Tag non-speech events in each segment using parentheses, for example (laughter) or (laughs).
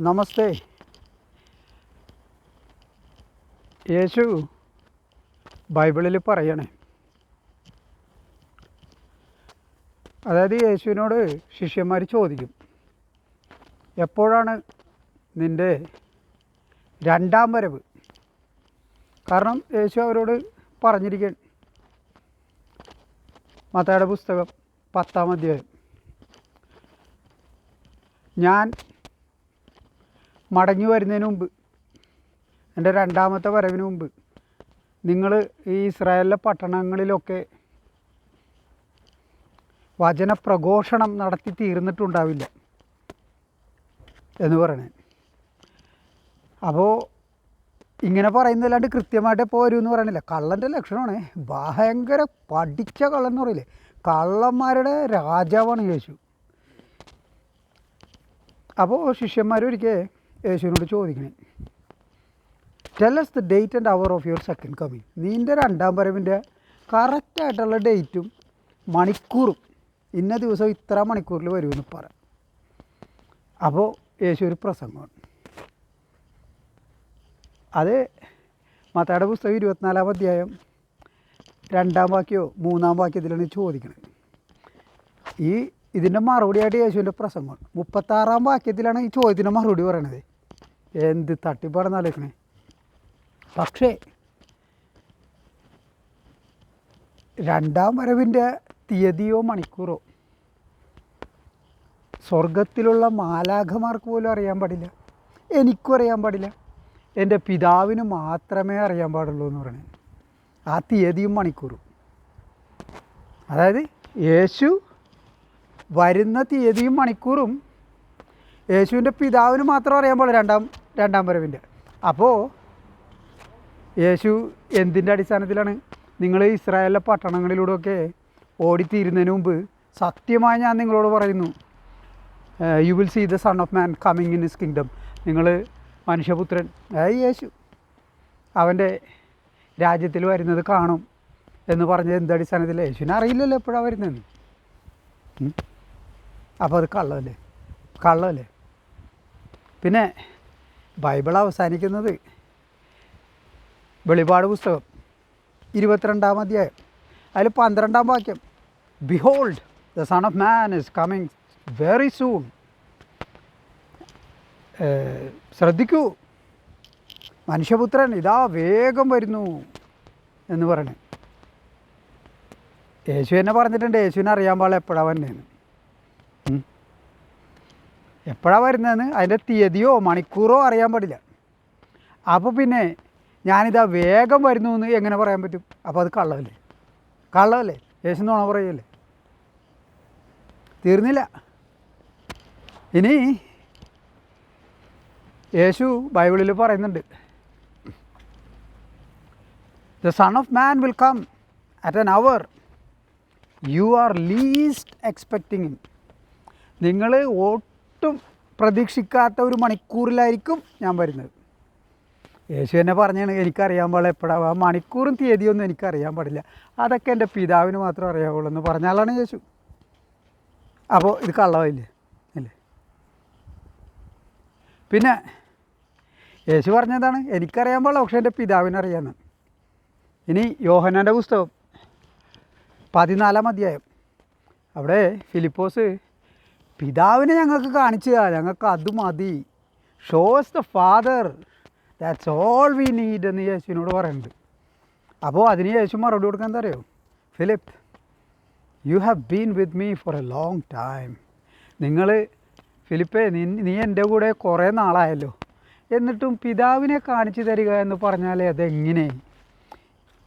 നമസ്തേ. യേശു ബൈബിളിൽ പറയണേ. അതായത് യേശുവിനോട് ശിഷ്യന്മാർ ചോദിക്കും എപ്പോഴാണ് നിന്റെ രണ്ടാം വരവ്? കാരണം യേശു അവരോട് പറഞ്ഞിരിക്കുകയാണ് മത്തയുടെ പുസ്തകം പത്താം അധ്യായം. ഞാൻ മടങ്ങി വരുന്നതിന് മുമ്പ് എന്റെ രണ്ടാമത്തെ വരവിന് മുമ്പ് നിങ്ങൾ ഈ ഇസ്രായേലിലെ പട്ടണങ്ങളിലൊക്കെ വചനപ്രഘോഷണം നടത്തി തീർന്നിട്ടുണ്ടാവില്ല എന്ന് പറയണേ. അപ്പോൾ ഇങ്ങനെ പറയുന്നതല്ലാണ്ട് കൃത്യമായിട്ട് ഇപ്പോൾ വരും എന്ന് പറയണില്ല. കള്ളന്റെ ലക്ഷണമാണ്. ഭയങ്കര പഠിച്ച കള്ളൻ എന്ന് പറയില്ലേ? കള്ളന്മാരുടെ രാജാവാണ് യേശു. അപ്പോൾ ശിഷ്യന്മാർ ഒരിക്കൽ യേശുവിനോട് ചോദിക്കണേ. Tell us the date and hour of your second coming നിന്റെ രണ്ടാം വരവിന്റെ കറക്റ്റായിട്ടുള്ള ഡേറ്റും മണിക്കൂറും. ഇന്ന ദിവസം ഇത്ര മണിക്കൂറിൽ വരുമെന്ന് പറ. അപ്പോൾ യേശു ഒരു പ്രസംഗമാണ്. അത് മത്തയുടെ പുസ്തകം ഇരുപത്തിനാലാം അധ്യായം രണ്ടാം വാക്യോ മൂന്നാം വാക്യത്തിലാണ് ചോദിക്കുന്നത് ഈ ഇതിന്റെ മറുപടിയായിട്ട് യേശുവിന്റെ പ്രസംഗം. മുപ്പത്താറാം വാക്യത്തിലാണ് ഈ ചോദ്യത്തിന്റെ മറുപടി പറയണത്. എന്ത് തട്ടിപ്പാടെന്ന് ആലോചിക്കണേ. പക്ഷേ രണ്ടാം വരവിന്റെ തീയതിയോ മണിക്കൂറോ സ്വർഗത്തിലുള്ള മാലാഖമാർക്ക് പോലും അറിയാൻ പാടില്ല. എനിക്കും അറിയാൻ പാടില്ല. എന്റെ പിതാവിന് മാത്രമേ അറിയാൻ പാടുള്ളൂ എന്ന് പറയുന്നത് ആ തീയതിയും മണിക്കൂറും. അതായത് യേശു വരുന്ന തീയതിയും മണിക്കൂറും യേശുവിന്റെ പിതാവിന് മാത്രം അറിയാൻ പോലെ രണ്ടാം രണ്ടാം വരവിന്റെ. അപ്പോൾ യേശു എന്തിന്റെ അടിസ്ഥാനത്തിലാണ്? നിങ്ങൾ ഇസ്രായേലിലെ പട്ടണങ്ങളിലൂടെയൊക്കെ ഓടിത്തീരുന്നതിന് മുമ്പ് സത്യമായി ഞാൻ നിങ്ങളോട് പറയുന്നു. You will see the son of man coming in his kingdom നിങ്ങൾ മനുഷ്യപുത്രൻ അതായത് യേശു അവന്റെ രാജ്യത്തിൽ വരുന്നത് കാണും എന്ന് പറഞ്ഞത് എന്ത് എന്തടിസ്ഥാനത്തിൽ യേശുവിനെ അറിയില്ലല്ലോ എപ്പോഴാണ് വരുന്നതെന്ന്. അപ്പോൾ അത് കള്ളമല്ലേ കള്ളമല്ലേ പിന്നെ ബൈബിൾ അവസാനിക്കുന്നത് വെളിപാട് പുസ്തകം ഇരുപത്തിരണ്ടാം അധ്യായം. അതിൽ പന്ത്രണ്ടാം വാക്യം. Behold the son of man is coming very soon ശ്രദ്ധിക്കൂ മനുഷ്യപുത്രൻ ഇതാ വേഗം വരുന്നു എന്ന് പറയണേ. യേശു എന്നെ പറഞ്ഞിട്ടുണ്ട് യേശുവിനെ അറിയാൻ പാടില്ല എപ്പോഴാണ് വരുന്നതെന്ന് ഉം. എപ്പോഴാണ് വരുന്നതെന്ന് അതിന്റെ തീയതിയോ മണിക്കൂറോ അറിയാൻ പാടില്ല. അപ്പോൾ പിന്നെ ഞാനിതാ വേഗം വരുന്നു എന്ന് എങ്ങനെ പറയാൻ പറ്റും? അപ്പോൾ അത് കള്ളമല്ലേ? കള്ളമല്ലേ? യേശു നോണ പറയല്ലേ? തീർന്നില്ല. ഇനി യേശു ബൈബിളിൽ പറയുന്നുണ്ട്. The son of man will come at an hour you are least expecting നിങ്ങൾ ഒട്ടും പ്രതീക്ഷിക്കാത്ത ഒരു മണിക്കൂറിലായിരിക്കും ഞാൻ വരുന്നത്. യേശു എന്നെ പറഞ്ഞാണ് എനിക്കറിയാൻ പാടില്ല എപ്പോഴാണ് ആ മണിക്കൂറും തീയതിയൊന്നും എനിക്കറിയാൻ പാടില്ല. അതൊക്കെ എന്റെ പിതാവിന് മാത്രം അറിയാവുള്ളൂ എന്ന് പറഞ്ഞാലാണ് യേശു. അപ്പോൾ ഇത് കള്ളമായില്ലേ? അല്ലേ പിന്നെ യേശു പറഞ്ഞതാണ് എനിക്കറിയാൻ പാടില്ല പക്ഷേ എന്റെ പിതാവിനറിയാമെന്ന് ഇനി യോഹനാന്റെ പുസ്തകം പതിനാലാം അധ്യായം. അവിടെ ഫിലിപ്പോസ് പിതാവിനെ ഞങ്ങൾക്ക് കാണിച്ചു തരാം. ഞങ്ങൾക്ക് അത് മതി. Show us the father that's all we need എന്ന് യേശുവിനോട് പറയുന്നുണ്ട്. അപ്പോൾ അതിന് യേശു മറുപടി കൊടുക്കാൻ എന്താ അറിയോ? Philip you have been with me for a long time നിങ്ങൾ ഫിലിപ്പേ നീ നീ എന്റെ കൂടെ കുറേ നാളായല്ലോ. എന്നിട്ടും പിതാവിനെ കാണിച്ചു തരിക എന്ന് പറഞ്ഞാൽ അതെങ്ങനെ?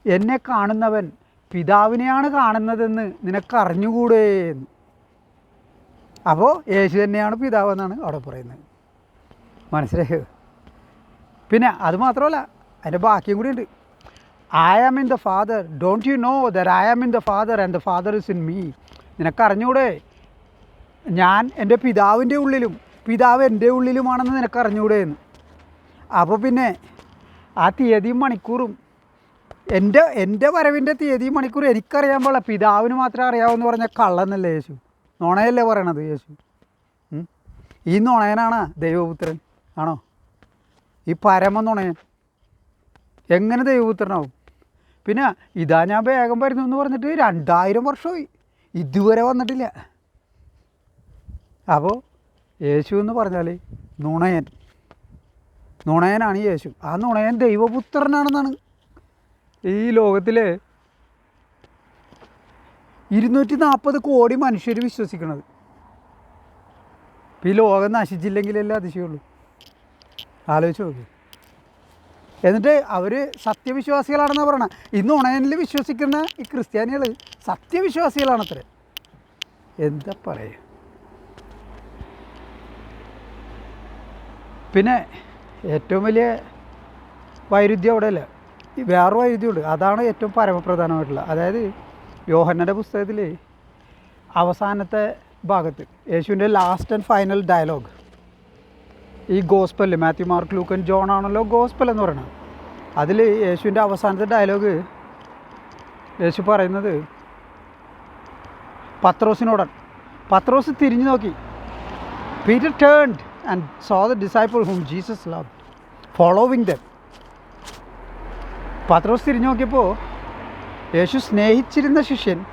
എന്നെ കാണുന്നവൻ പിതാവിനെയാണ് കാണുന്നതെന്ന് നിനക്ക് അറിഞ്ഞുകൂടേ എന്ന്. അപ്പോൾ യേശു തന്നെയാണ് പിതാവെന്നാണ് അവിടെ പറയുന്നത്. മനസ്സിലായോ? പിന്നെ അതുമാത്രമല്ല അതിന്റെ ബാക്കിയും കൂടി ഉണ്ട്. I am in the father don't you know that I am in the father and the father is in me നിനക്കറിഞ്ഞൂടെ? ഞാൻ എന്റെ പിതാവിന്റെ ഉള്ളിലും പിതാവ് എന്റെ ഉള്ളിലുമാണെന്ന് നിനക്കറിഞ്ഞൂടെ എന്ന്. അപ്പോൾ പിന്നെ ആ തീയതിയും മണിക്കൂറും എന്റെ എന്റെ വരവിന്റെ തീയതിയും മണിക്കൂറും എനിക്കറിയാൻ പാടില്ല. പിതാവിന് മാത്രമേ അറിയാവൂ എന്ന് പറഞ്ഞാൽ കള്ളന്നല്ലേ യേശു? നുണയല്ലേ പറയണത് യേശു? ഈ നുണയനാണ് ദൈവപുത്രൻ ആണോ? ഈ പരമ നുണയൻ. എങ്ങനെ ദൈവപുത്രനാവും? പിന്നെ ഇതാ ഞാൻ വേഗം വരുന്നു എന്ന് പറഞ്ഞിട്ട് രണ്ടായിരം വർഷമായി. ഇതുവരെ വന്നിട്ടില്ല. അപ്പോൾ യേശു എന്ന് പറഞ്ഞാൽ നുണയൻ. നുണയനാണ് യേശു. ആ നുണയൻ ദൈവപുത്രനാണെന്നാണ് ഈ ലോകത്തിൽ ഇരുന്നൂറ്റി നാൽപ്പത് കോടി മനുഷ്യർ വിശ്വസിക്കുന്നത് ഈ ലോകം നശിച്ചില്ലെങ്കിലല്ലേ അതിശയുള്ളൂ ആലോചിച്ച് നോക്ക്. എന്നിട്ട് അവർ സത്യവിശ്വാസികളാണെന്നാണ് പറയണത് ഇന്ന് ഉണയനിൽ വിശ്വസിക്കുന്ന ഈ ക്രിസ്ത്യാനികൾ സത്യവിശ്വാസികളാണത്രേ. എന്താ പറയുക പിന്നെ ഏറ്റവും വലിയ വൈരുദ്ധ്യം അവിടെയല്ല. വേറെ വൈരുദ്ധ്യമുണ്ട്. അതാണ് ഏറ്റവും പരമപ്രധാനമായിട്ടുള്ളത് അതായത് യോഹന്നന്റെ പുസ്തകത്തിൽ അവസാനത്തെ ഭാഗത്ത് യേശുവിന്റെ ലാസ്റ്റ് ആൻഡ് ഫൈനൽ ഡയലോഗ് ഈ gospel Matthew Mark Luke and John ആണല്ലോ ഗോസ്പൽ എന്ന് പറയുന്നത്. അതിൽ യേശുവിന്റെ അവസാനത്തെ ഡയലോഗ് യേശു പറയുന്നത് പത്രോസിനോടൻ പത്രോസ് തിരിഞ്ഞു നോക്കി. Peter turned and saw the disciple whom Jesus love following them Pathros തിരിഞ്ഞു നോക്കിയപ്പോൾ യേശു സ്നേഹിച്ചിരുന്ന ശിഷ്യൻ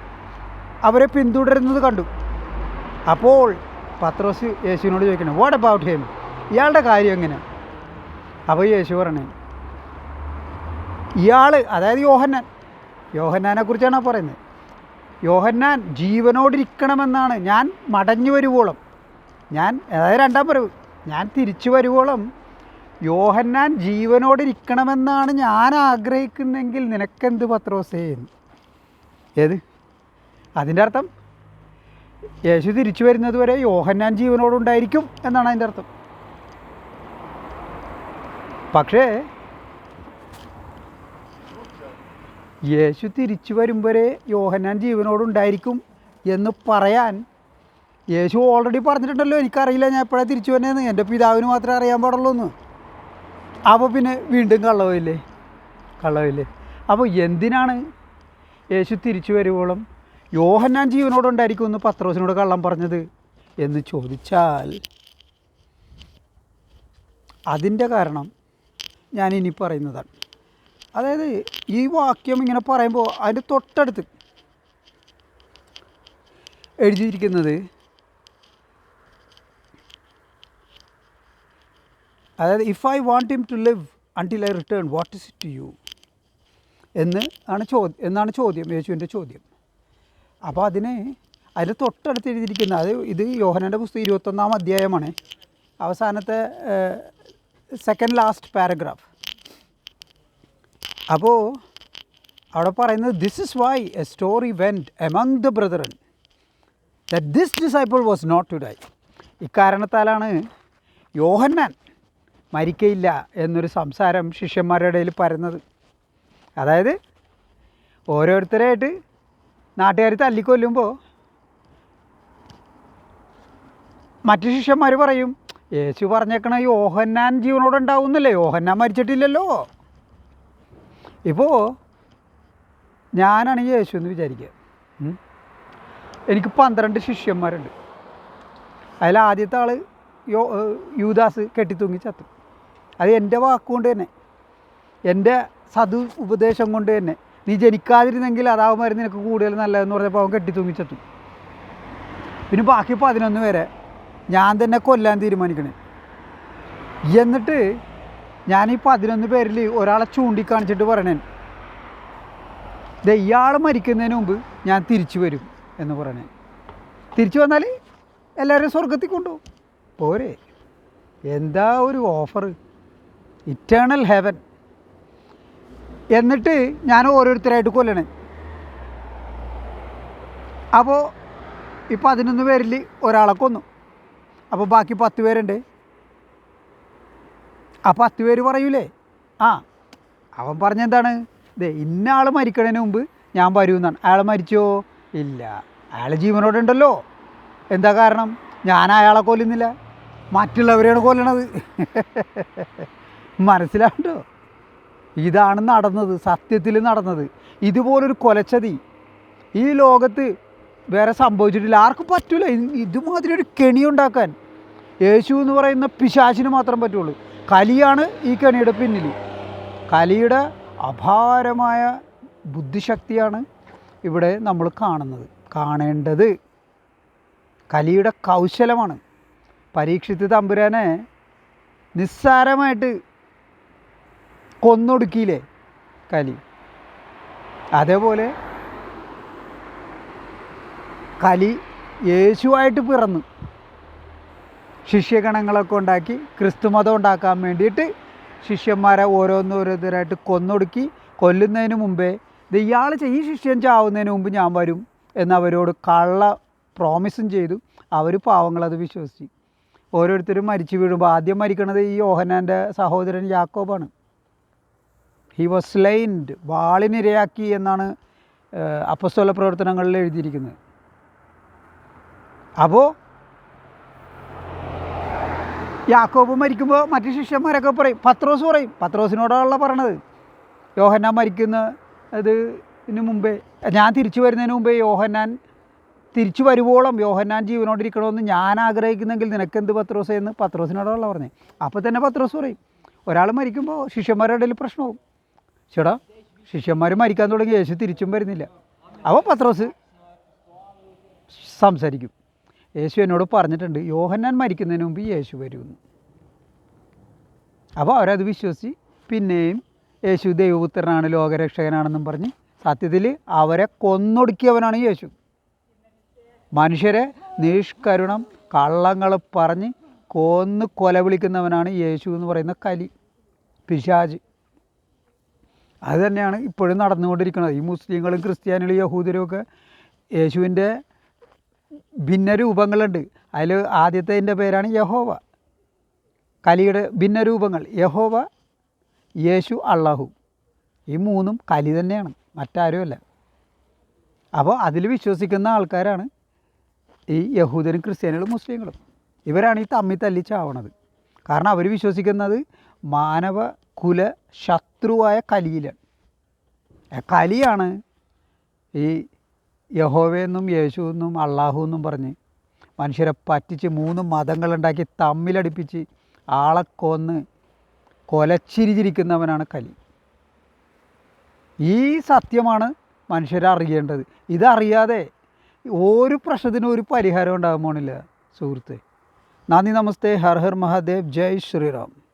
അവരെ പിന്തുടരുന്നത് കണ്ടു. അപ്പോൾ പത്രോസ് യേശുവിനോട് ചോദിക്കണം വാട്ട് അബൌട്ട് ഹിം ഇയാളുടെ കാര്യം എങ്ങനെ? അപ്പോൾ യേശു പറഞ്ഞു ഇയാൾ അതായത് യോഹന്നാൻ. യോഹന്നാനെ കുറിച്ചാണ് പറയുന്നത്. യോഹന്നാൻ ജീവനോടിരിക്കണമെന്നാണ്. ഞാൻ മടഞ്ഞു വരുവോളം. ഞാൻ അതായത് രണ്ടാം പറവ് ഞാൻ തിരിച്ചു വരുവോളം യോഹന്നാൻ ജീവനോടിരിക്കണമെന്നാണ് ഞാൻ ആഗ്രഹിക്കുന്നെങ്കിൽ നിനക്കെന്ത് പത്രോസേ എന്ന്. ഏത്? അതിന്റെ അർത്ഥം യേശു തിരിച്ചു വരുന്നത് വരെ യോഹന്നാൻ ജീവനോടുണ്ടായിരിക്കും എന്നാണ് അതിന്റെ അർത്ഥം. പക്ഷേ യേശു തിരിച്ചു വരും വരെ യോഹന്നാൻ ജീവനോടുണ്ടായിരിക്കും എന്ന് പറയാൻ യേശു ഓൾറെഡി പറഞ്ഞിട്ടുണ്ടല്ലോ എനിക്കറിയില്ല ഞാൻ എപ്പോഴാണ് തിരിച്ചു വന്നതെന്ന്. എന്റെ പിതാവിന് മാത്രമേ അറിയാൻ പാടുള്ളൂ എന്ന്. അപ്പോൾ പിന്നെ വീണ്ടും കള്ളവില്ലേ കള്ളവില്ലേ അപ്പോൾ എന്തിനാണ് യേശു തിരിച്ചു വരുവോളം യോഹന്നാൻ ജീവനോടുണ്ടായിരിക്കും എന്ന് പത്രോസിനോട് കള്ളം പറഞ്ഞത് എന്ന് ചോദിച്ചാൽ അതിന്റെ കാരണം ഞാൻ ഇനി പറയുന്നതാണ്. അതായത് ഈ വാക്യം ഇങ്ങനെ പറയുമ്പോൾ അതിന്റെ തൊട്ടടുത്ത് എഴുതിയിരിക്കുന്നത് അതായത് if I want him to live until I return what is it to you എന്ന് ആണ് ചോദ്യം എന്നാണ് ചോദ്യം യേശുവിന്റെ ചോദ്യം. അപ്പോൾ അതിനെ അതിൽ തൊട്ടടുത്ത് എഴുതിയിരിക്കുന്ന അത് ഇത് യോഹനന്റെ പുസ്തകം ഇരുപത്തൊന്നാം അധ്യായമാണ്. അവസാനത്തെ സെക്കൻഡ് ലാസ്റ്റ് പാരഗ്രാഫ് അപ്പോൾ അവിടെ പറയുന്നത് this is why a story went among the brethren this disciple was not to die ഇക്കാരണത്താലാണ് യോഹന്നാൻ മരിക്കയില്ല എന്നൊരു സംസാരം ശിഷ്യന്മാരുടെ ഇടയിൽ പരന്നത്. അതായത് ഓരോരുത്തരായിട്ട് നാട്ടുകാർ തല്ലിക്കൊല്ലുമ്പോൾ മറ്റു ശിഷ്യന്മാർ പറയും യേശു പറഞ്ഞേക്കണ യോഹന്നാൻ ജീവനോടെ ഉണ്ടാവുന്നില്ലേ യോഹന്നാൻ മരിച്ചിട്ടില്ലല്ലോ. ഇപ്പോൾ ഞാനാണ് യേശു എന്ന് വിചാരിക്കുക. എനിക്ക് പന്ത്രണ്ട് ശിഷ്യന്മാരുണ്ട്. അതിൽ ആദ്യത്തെ ആൾ യോ യൂദാസ് കെട്ടിത്തൂങ്ങി ചത്തു. അത് എന്റെ വാക്കുകൊണ്ട് തന്നെ. എന്റെ സതു ഉപദേശം കൊണ്ട് തന്നെ. നീ ജനിക്കാതിരുന്നെങ്കിൽ അതാവുമായിരുന്നു നിനക്ക് കൂടുതൽ നല്ലതെന്ന് പറഞ്ഞപ്പോൾ അവൻ കെട്ടി തൂങ്ങിച്ചെത്തു പിന്നെ ബാക്കി പതിനൊന്ന് പേരെ ഞാൻ തന്നെ കൊല്ലാൻ തീരുമാനിക്കണേ. എന്നിട്ട് ഞാൻ ഈ പതിനൊന്ന് പേരിൽ ഒരാളെ ചൂണ്ടിക്കാണിച്ചിട്ട് പറയണേ ഇയാൾ മരിക്കുന്നതിന് മുമ്പ് ഞാൻ തിരിച്ചു വരും എന്ന് പറയണേ. തിരിച്ചു വന്നാൽ എല്ലാവരും സ്വർഗത്തിൽ കൊണ്ടുപോകും. പോരെ. എന്താ ഒരു ഓഫർ ഇറ്റേണൽ ഹെവൻ എന്നിട്ട് ഞാൻ ഓരോരുത്തരായിട്ട് കൊല്ലണേ അപ്പോൾ ഈ പതിനൊന്ന് പേരിൽ ഒരാളെ കൊന്നു. അപ്പോൾ ബാക്കി പത്ത് പേരുണ്ട്. ആ പത്ത് പേര് പറയൂലേ? ആ അവൻ പറഞ്ഞെന്താണ്? ദേ ഇന്ന ആൾ മരിക്കണതിന് മുമ്പ് ഞാൻ വരുമെന്നാണ്. അയാൾ മരിച്ചോ? ഇല്ല. അയാൾ ജീവനോടെ ഉണ്ടല്ലോ എന്താ കാരണം? ഞാൻ അയാളെ കൊല്ലുന്നില്ല. മറ്റുള്ളവരെയാണ് കൊല്ലണത്. (laughs) മനസ്സിലാണ്ടോ ഇതാണ് നടന്നത് സത്യത്തിൽ നടന്നത്. ഇതുപോലൊരു കൊലച്ചതി ഈ ലോകത്ത് വേറെ സംഭവിച്ചിട്ടില്ല. ആർക്കും പറ്റില്ല ഇത് ഇതുമാതിരി ഒരു കെണി ഉണ്ടാക്കാൻ. യേശു എന്ന് പറയുന്ന പിശാചിന് മാത്രം പറ്റുള്ളൂ. കലിയാണ് ഈ കെണിയുടെ പിന്നിൽ കലിയുടെ അപാരമായ ബുദ്ധിശക്തിയാണ് ഇവിടെ നമ്മൾ കാണുന്നത്. കാണേണ്ടത് കലിയുടെ കൗശലമാണ്. പരീക്ഷിത്ത് തമ്പുരാനെ നിസ്സാരമായിട്ട് കൊന്നൊടുക്കിയില്ലേ? കലി. അതേപോലെ കലി യേശുവായിട്ട് പിറന്നു ശിഷ്യഗണങ്ങളൊക്കെ ഉണ്ടാക്കി ക്രിസ്തുമതം ഉണ്ടാക്കാൻ വേണ്ടിയിട്ട് ശിഷ്യന്മാരെ ഓരോന്നോരോരുത്തരായിട്ട് കൊന്നൊടുക്കി കൊല്ലുന്നതിന് മുമ്പേ ഇത് ഇയാൾ ഈ ശിഷ്യൻ ചാവുന്നതിന് മുമ്പ് ഞാൻ വരും എന്നവരോട് കള്ള പ്രോമിസും ചെയ്തു. അവർ പാവങ്ങളത് വിശ്വസിച്ചു. ഓരോരുത്തരും മരിച്ചു വീഴുമ്പോൾ ആദ്യം മരിക്കണത് ഈ യോഹനാന്റെ സഹോദരൻ യാക്കോബാണ്. ഹി വാസ് സ്ലൈൻഡ് വാളിനിരയാക്കി എന്നാണ് അപ്പസ്തോല പ്രവർത്തനങ്ങളിൽ എഴുതിയിരിക്കുന്നത്. അപ്പോൾ യാക്കോബ് മരിക്കുമ്പോൾ മറ്റു ശിഷ്യന്മാരൊക്കെ പറയും പത്രോസ് പറയും പത്രോസിനോടാണല്ലോ പറയണത്. യോഹന്നാൻ മരിക്കുന്ന ഇതിന് മുമ്പേ ഞാൻ തിരിച്ചു വരുന്നതിന് മുമ്പേ യോഹന്നാൻ തിരിച്ചു വരുവോളം യോഹന്നാൻ ജീവനോടിരിക്കണമെന്ന് ഞാൻ ആഗ്രഹിക്കുന്നെങ്കിൽ നിനക്കെന്ത് പത്രോസ് എന്ന് പത്രോസിനോടാണല്ലോ പറഞ്ഞത് അപ്പോൾ തന്നെ പത്രോസ് പറയും ഒരാൾ മരിക്കുമ്പോൾ ശിഷ്യന്മാരുടെ ഇടയിൽ പ്രശ്നവും ചേടാ ശിഷ്യന്മാർ മരിക്കാൻ തുടങ്ങി യേശു തിരിച്ചും വരുന്നില്ല. അപ്പോൾ പത്രോസ് സംസാരിക്കും. യേശു എന്നോട് പറഞ്ഞിട്ടുണ്ട് യോഹന്നാൻ മരിക്കുന്നതിന് മുമ്പ് യേശു വരുമെന്ന് അപ്പോൾ അവരത് വിശ്വസിച്ച് പിന്നെയും യേശു ദൈവപുത്രനാണ് ലോകരക്ഷകനാണെന്നും പറഞ്ഞ് സത്യത്തിൽ അവരെ കൊന്നൊടുക്കിയവനാണ് യേശു. മനുഷ്യരെ നിഷ്കരുണം കള്ളങ്ങൾ പറഞ്ഞ് കൊന്ന് കൊല വിളിക്കുന്നവനാണ് യേശു എന്ന് പറയുന്ന കലി പിശാജ് അത് തന്നെയാണ് ഇപ്പോഴും നടന്നുകൊണ്ടിരിക്കുന്നത്. ഈ മുസ്ലിങ്ങളും ക്രിസ്ത്യാനികളും യഹൂദരും ഒക്കെ യേശുവിന്റെ ഭിന്ന രൂപങ്ങളുണ്ട് അതിൽ ആദ്യത്തെ പേരാണ് യഹോവ. കലിയുടെ ഭിന്ന രൂപങ്ങൾ യഹോവ യേശു അള്ളാഹു. ഈ മൂന്നും കലി തന്നെയാണ്. മറ്റാരുമല്ല. അപ്പോൾ അതിൽ വിശ്വസിക്കുന്ന ആൾക്കാരാണ് ഈ യഹൂദരും ക്രിസ്ത്യാനികളും മുസ്ലിങ്ങളും. ഇവരാണ് ഈ തമ്മിൽ തല്ലി ചാവണത് കാരണം അവർ വിശ്വസിക്കുന്നത് മാനവ കുല ശത്രുവായ കലിയിലാണ് കലിയാണ് ഈ യഹോവയെന്നും യേശു എന്നും അള്ളാഹു എന്നും പറഞ്ഞ് മനുഷ്യരെ പറ്റിച്ച് മൂന്ന് മതങ്ങളുണ്ടാക്കി തമ്മിലടിപ്പിച്ച് ആളെ കൊന്ന് കൊലച്ചിരിച്ചിരിക്കുന്നവനാണ് കലി. ഈ സത്യമാണ് മനുഷ്യരറിയേണ്ടത് ഇതറിയാതെ ഒരു പ്രശ്നത്തിനും ഒരു പരിഹാരം ഉണ്ടാകുമോണില്ല സുഹൃത്ത്. നന്ദി നമസ്തേ. ഹർ ഹർ മഹാദേവ്. ജയ് ശ്രീറാം.